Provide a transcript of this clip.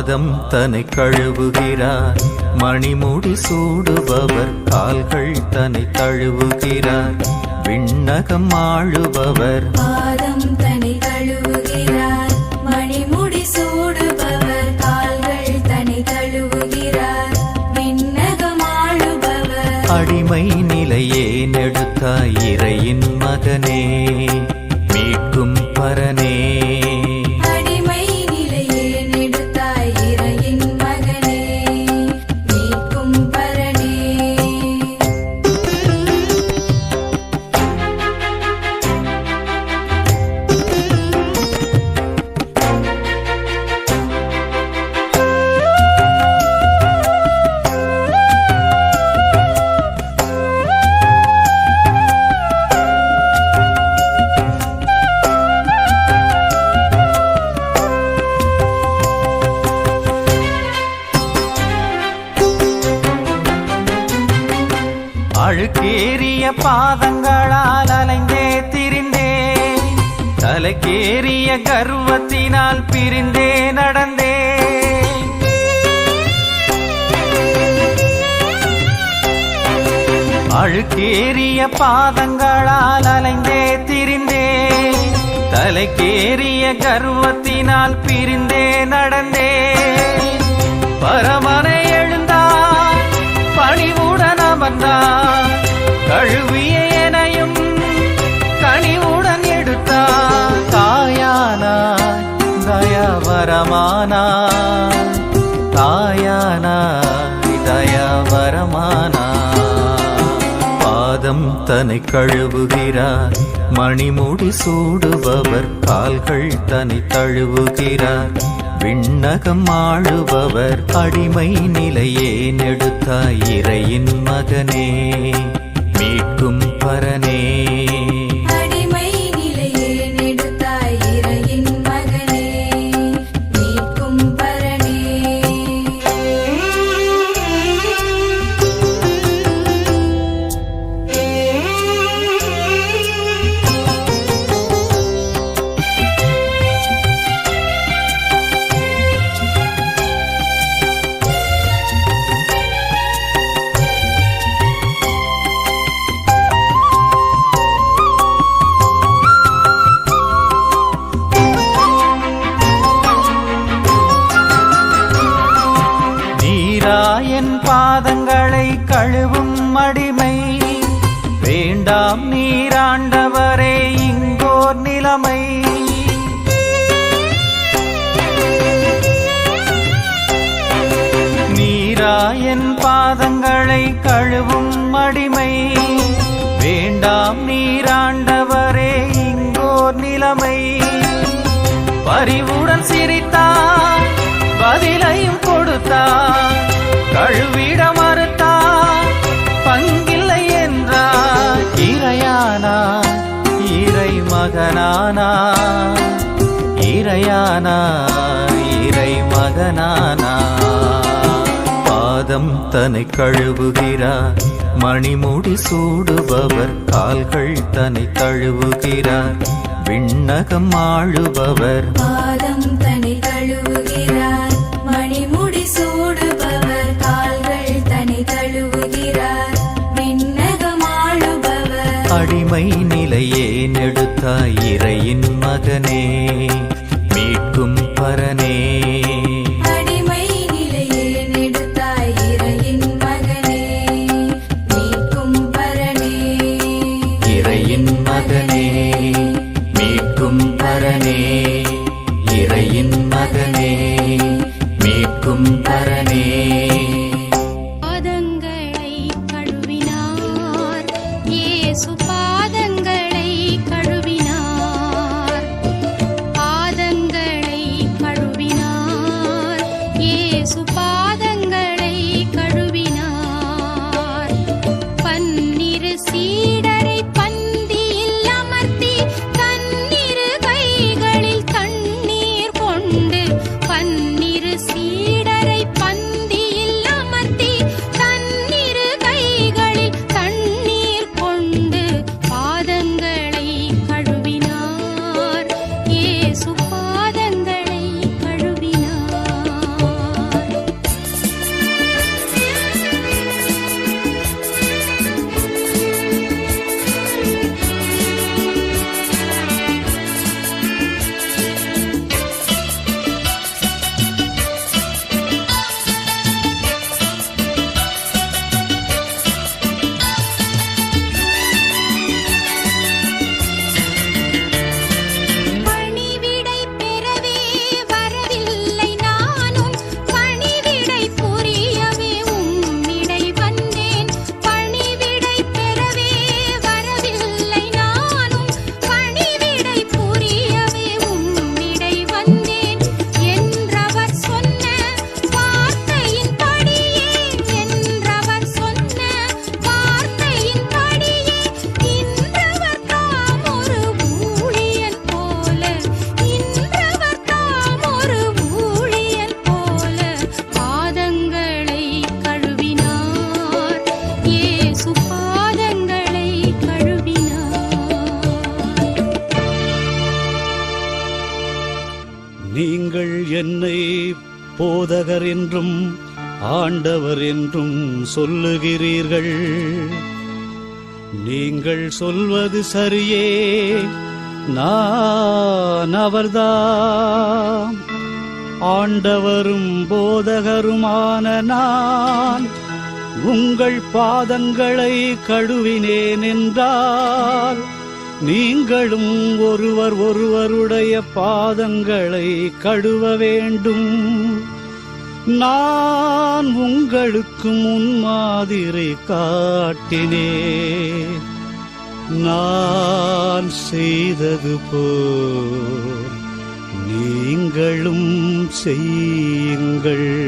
பாதம் தன்னை கழுவுகிறார். மணிமுடி சூடுபவர் கால்கள் தன்னை தழுவுகிறார். விண்ணகம் ஆளுபவர் பாதம் தனி கழுவுகிறார் மணிமுடி சூடுபவர் கால்கள் தனி கழுவுகிறார் விண்ணகமாளுபவர் அடிமை நிலையே நெடுத்தாய் இறையின் மகனே மீட்கும் பரனே. அழுக்கேறிய பாதங்களால் அலைந்தே திரிந்தே. தலைக்கேறிய கர்வத்தினால் பிரிந்தே நடந்தே. அழுக்கேறிய பாதங்களால் அலைந்தே திரிந்தே. தலைக்கேறிய கர்வத்தினால் பிரிந்தே நடந்தே. ஆசைய வரமானா தாயானா இதய வரமானா பாதம் தன்னை கழுவுகிறார் மணிமுடி சூடுபவர் கால்கள் தனி தழுவுகிறார் விண்ணகம் ஆழுபவர் அடிமை நிலையே நெடுத்தாய் இறையின் மகனே மீட்கும் பரனே பாதங்களை அடிமை. வேண்டாம் நீராண்டவரே இங்கோர் நிலைமை. நீராயன் பாதங்களை கழுவும் அடிமை. வேண்டாம் நீராண்டவரே இங்கோர் நிலைமை. பரிவுடன் சிரித்தார் பதிலையும் கொடுத்தார். மகனானா இறையானா இறை மகனானா பாதம் தன்னை கழுவுகிறார் மணிமுடி சூடுபவர் கால்கள் தன்னை தழுவுகிறார் விண்ணகம் ஆளுபவர். பாதம் தனி கழுவுகிறார் மணிமுடி சூடுபவர் கால்கள் மீட்கும் பரனே அடிமை நெடுத்தாய் இறையின் மகனே மீட்கும் பரனே. இறையின் மகனே மீட்கும் பரனே. இறையின் மகனே மீட்கும் பரனே. என்னை போதகர் என்றும் ஆண்டவர் என்றும் சொல்லுகிறீர்கள். நீங்கள் சொல்வது சரியே நான் அவர்தான் ஆண்டவரும் போதகருமான நான் உங்கள் பாதங்களை கழுவினேன் என்றால் நீங்களும் ஒருவர் ஒருவருடைய பாதங்களை கழுவ வேண்டும். நான் உங்களுக்கு முன்மாதிரி காட்டினே. நான் செய்தது போல் நீங்களும் செய்யுங்கள்.